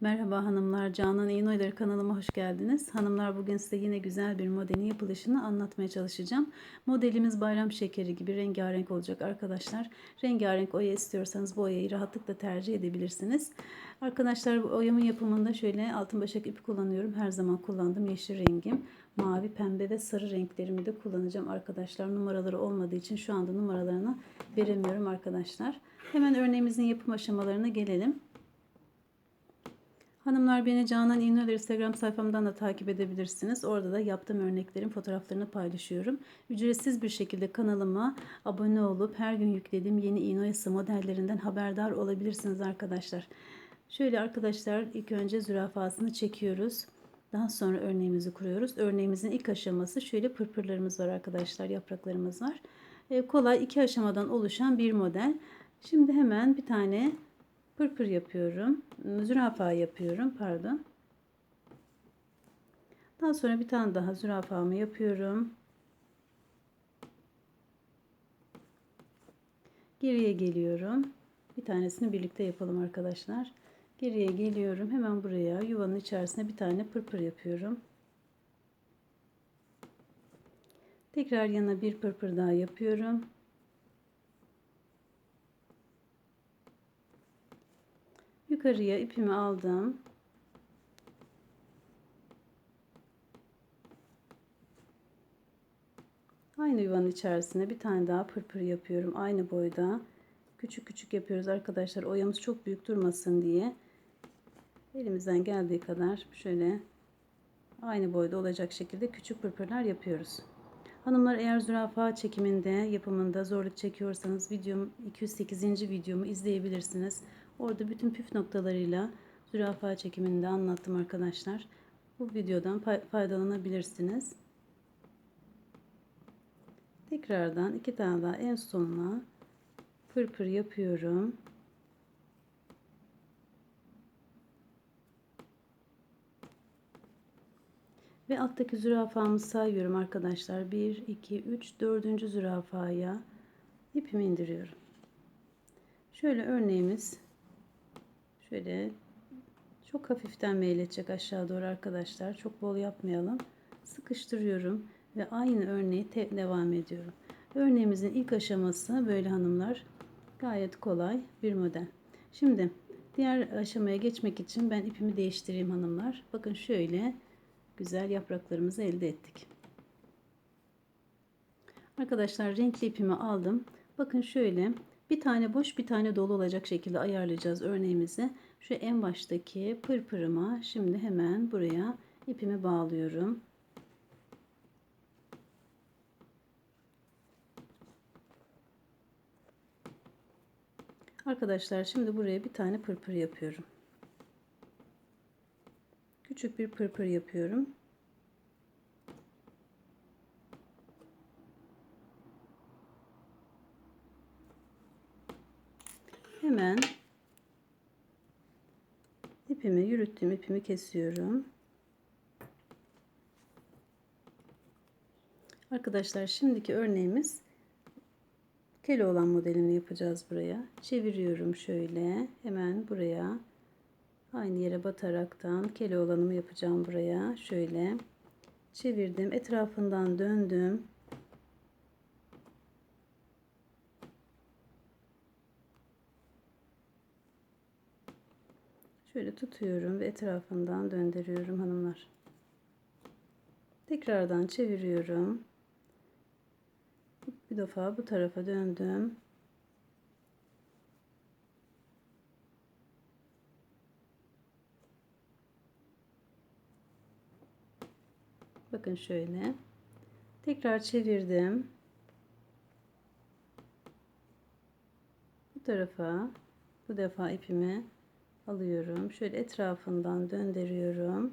Merhaba hanımlar, Canan İğnoyları kanalıma hoş geldiniz. Hanımlar bugün size yine güzel bir modelin yapılışını anlatmaya çalışacağım. Modelimiz bayram şekeri gibi rengarenk olacak arkadaşlar. Rengarenk oya istiyorsanız bu oyayı rahatlıkla tercih edebilirsiniz. Arkadaşlar oyamın yapımında şöyle altın başak ipi kullanıyorum. Her zaman kullandığım yeşil rengim. Mavi, pembe ve sarı renklerimi de kullanacağım arkadaşlar. Numaraları olmadığı için şu anda numaralarını veremiyorum arkadaşlar. Hemen örneğimizin yapım aşamalarına gelelim. Hanımlar beni Canan İğneler Instagram sayfamdan da takip edebilirsiniz. Orada da yaptığım örneklerin fotoğraflarını paylaşıyorum. Ücretsiz bir şekilde kanalıma abone olup her gün yüklediğim yeni iğne modellerinden haberdar olabilirsiniz arkadaşlar. Şöyle arkadaşlar ilk önce zürafasını çekiyoruz. Daha sonra örneğimizi kuruyoruz. Örneğimizin ilk aşaması şöyle pırpırlarımız var arkadaşlar. Yapraklarımız var. E, kolay iki aşamadan oluşan bir model. Şimdi hemen bir tane pırpır yapıyorum. Zürafa yapıyorum. Pardon. Daha sonra bir tane daha zürafamı yapıyorum. Geriye geliyorum. Bir tanesini birlikte yapalım arkadaşlar. Geriye geliyorum. Hemen buraya yuvanın içerisine bir tane pırpır yapıyorum. Tekrar yana bir pırpır daha yapıyorum. Yukarıya ipimi aldım. Aynı yuvanın içerisine bir tane daha pırpır yapıyorum. Aynı boyda. Küçük küçük yapıyoruz arkadaşlar. Oyamız çok büyük durmasın diye. Elimizden geldiği kadar şöyle aynı boyda olacak şekilde küçük pırpırlar yapıyoruz. Hanımlar eğer zürafa çekiminde yapımında zorluk çekiyorsanız videom 208. videomu izleyebilirsiniz. Orada bütün püf noktalarıyla zürafa çekiminde anlattım arkadaşlar. Bu videodan faydalanabilirsiniz. Tekrardan iki tane daha en sonuna pırpır yapıyorum. Ve alttaki zürafamı sayıyorum arkadaşlar. 1, 2, 3, 4. zürafaya ipimi indiriyorum. Şöyle örneğimiz şöyle çok hafiften meyletecek aşağı doğru arkadaşlar. Çok bol yapmayalım. Sıkıştırıyorum ve aynı örneği devam ediyorum. Örneğimizin ilk aşaması böyle hanımlar. Gayet kolay bir model. Şimdi diğer aşamaya geçmek için ben ipimi değiştireyim hanımlar. Bakın şöyle güzel yapraklarımızı elde ettik. Arkadaşlar renkli ipimi aldım. Bakın şöyle bir tane boş bir tane dolu olacak şekilde ayarlayacağız örneğimizi. Şu en baştaki pırpırıma şimdi hemen buraya ipimi bağlıyorum. Arkadaşlar şimdi buraya bir tane pırpır yapıyorum. Küçük bir pırpır yapıyorum. Hemen ipimi yürüttüm ipimi kesiyorum. Arkadaşlar şimdiki örneğimiz olan modelini yapacağız buraya. Çeviriyorum şöyle. Hemen buraya aynı yere bataraktan olanımı yapacağım buraya. Şöyle çevirdim. Etrafından döndüm. Şöyle tutuyorum ve etrafından döndürüyorum hanımlar. Tekrardan çeviriyorum. Bir defa bu tarafa döndüm. Bakın şöyle. Tekrar çevirdim. Bu tarafa bu defa ipimi alıyorum. Şöyle etrafından döndürüyorum.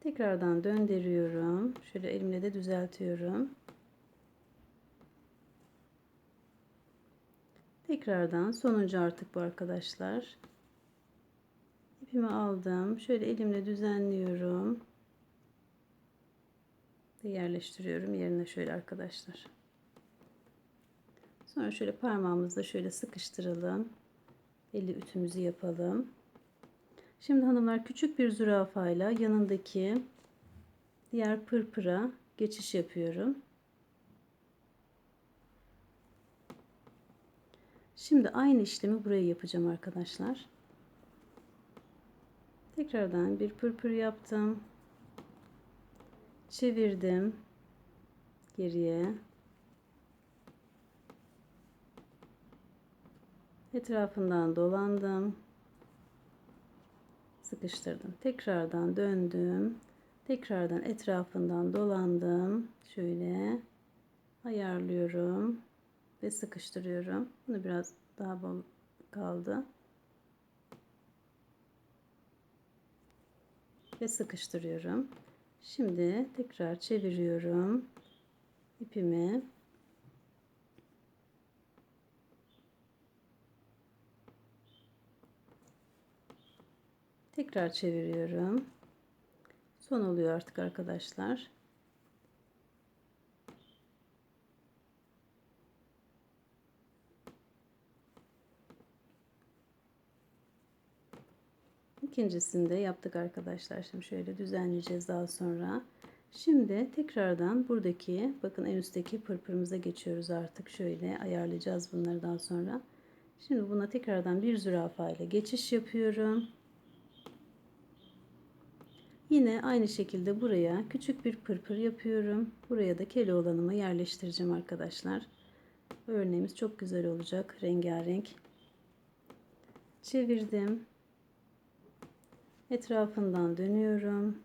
Tekrardan döndürüyorum. Şöyle elimle de düzeltiyorum. Tekrardan sonuncu artık bu arkadaşlar. İpimi aldım. Şöyle elimle düzenliyorum. Ve yerleştiriyorum yerine şöyle arkadaşlar. Sonra şöyle parmağımızla şöyle sıkıştıralım. Eli ütümüzü yapalım. Şimdi hanımlar küçük bir zürafayla yanındaki diğer pırpıra geçiş yapıyorum. Şimdi aynı işlemi buraya yapacağım arkadaşlar. Tekrardan bir pırpır yaptım. Çevirdim. Geriye. Etrafından dolandım. Sıkıştırdım. Tekrardan döndüm. Tekrardan etrafından dolandım. Şöyle ayarlıyorum ve sıkıştırıyorum. Bunu biraz daha bol kaldı. Ve sıkıştırıyorum. Şimdi tekrar çeviriyorum ipimi. Tekrar çeviriyorum. Son oluyor artık arkadaşlar. İkincisini de yaptık arkadaşlar. Şimdi şöyle düzenleyeceğiz daha sonra. Şimdi tekrardan buradaki bakın en üstteki pırpırımıza geçiyoruz artık. Şöyle ayarlayacağız bunları daha sonra. Şimdi buna tekrardan bir zürafa ile geçiş yapıyorum. Yine aynı şekilde buraya küçük bir pırpır yapıyorum. Buraya da keloğlanımı yerleştireceğim arkadaşlar. Örneğimiz çok güzel olacak. Rengarenk. Çevirdim. Etrafından dönüyorum.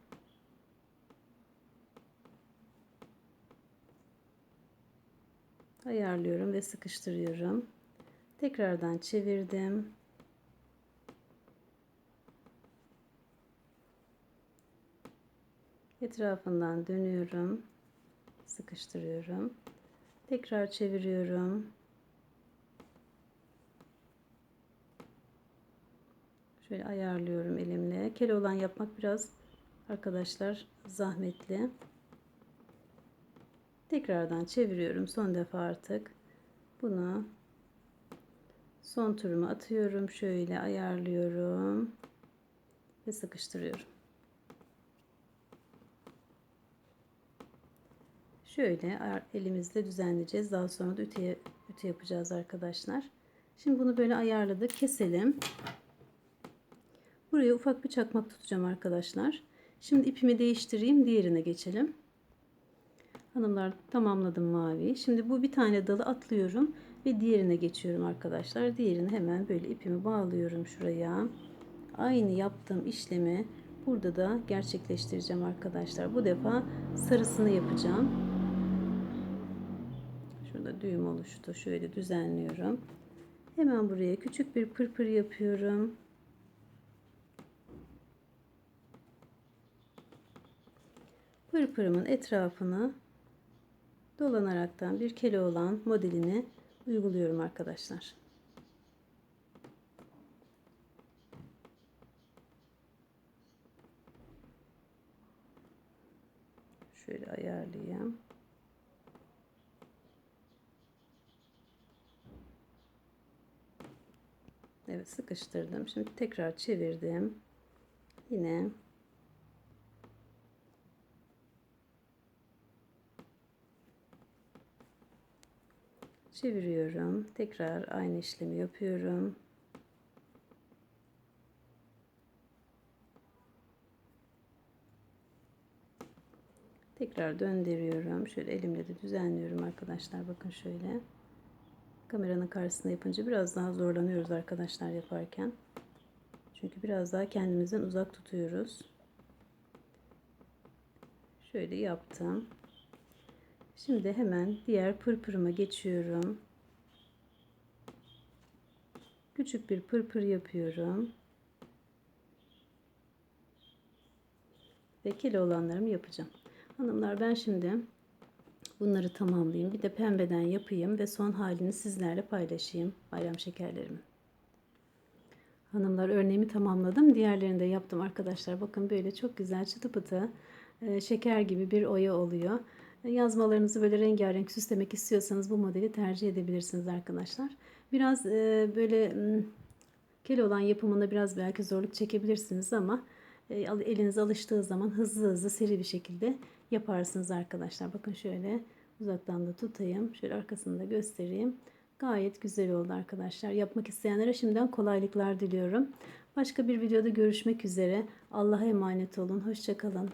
Ayarlıyorum ve sıkıştırıyorum. Tekrardan çevirdim. Etrafından dönüyorum. Sıkıştırıyorum. Tekrar çeviriyorum. Şöyle ayarlıyorum elimle. Keloğlan yapmak biraz arkadaşlar zahmetli. Tekrardan çeviriyorum son defa artık. Bunu son turumu atıyorum. Şöyle ayarlıyorum ve sıkıştırıyorum. Şöyle elimizle düzenleyeceğiz. Daha sonra da ütüye, ütü yapacağız arkadaşlar. Şimdi bunu böyle ayarladık. Keselim. Buraya ufak bir çakmak tutacağım arkadaşlar. Şimdi ipimi değiştireyim. Diğerine geçelim. Hanımlar tamamladım mavi. Şimdi bu bir tane dalı atlıyorum ve diğerine geçiyorum arkadaşlar. Diğerini hemen böyle ipimi bağlıyorum şuraya. Aynı yaptığım işlemi burada da gerçekleştireceğim arkadaşlar. Bu defa sarısını yapacağım. Şurada düğüm oluştu. Şöyle düzenliyorum. Hemen buraya küçük bir pırpır yapıyorum. Pırpırımın etrafını dolanaraktan bir kele olan modelini uyguluyorum arkadaşlar. Şöyle ayarlayayım. Evet sıkıştırdım. Şimdi tekrar çevirdim. Yine çeviriyorum. Tekrar aynı işlemi yapıyorum. Tekrar döndürüyorum. Şöyle elimle de düzenliyorum arkadaşlar. Bakın şöyle. Kameranın karşısında yapınca biraz daha zorlanıyoruz arkadaşlar yaparken. Çünkü biraz daha kendimizden uzak tutuyoruz. Şöyle yaptım. Şimdi hemen diğer pırpırıma geçiyorum. Küçük bir pırpır yapıyorum. Ve kilo olanlarımı yapacağım. Hanımlar ben şimdi bunları tamamlayayım. Bir de pembeden yapayım ve son halini sizlerle paylaşayım. Bayram şekerlerimi. Hanımlar örneğimi tamamladım. Diğerlerini de yaptım arkadaşlar. Bakın böyle çok güzel çıtı pıtı şeker gibi bir oya oluyor. Yazmalarınızı böyle rengarenk süslemek istiyorsanız bu modeli tercih edebilirsiniz arkadaşlar. Biraz e, böyle kel olan yapımında biraz belki zorluk çekebilirsiniz ama e, eliniz alıştığı zaman hızlı hızlı seri bir şekilde yaparsınız arkadaşlar. Bakın şöyle uzaktan da tutayım. Şöyle arkasını da göstereyim. Gayet güzel oldu arkadaşlar. Yapmak isteyenlere şimdiden kolaylıklar diliyorum. Başka bir videoda görüşmek üzere. Allah'a emanet olun. Hoşçakalın.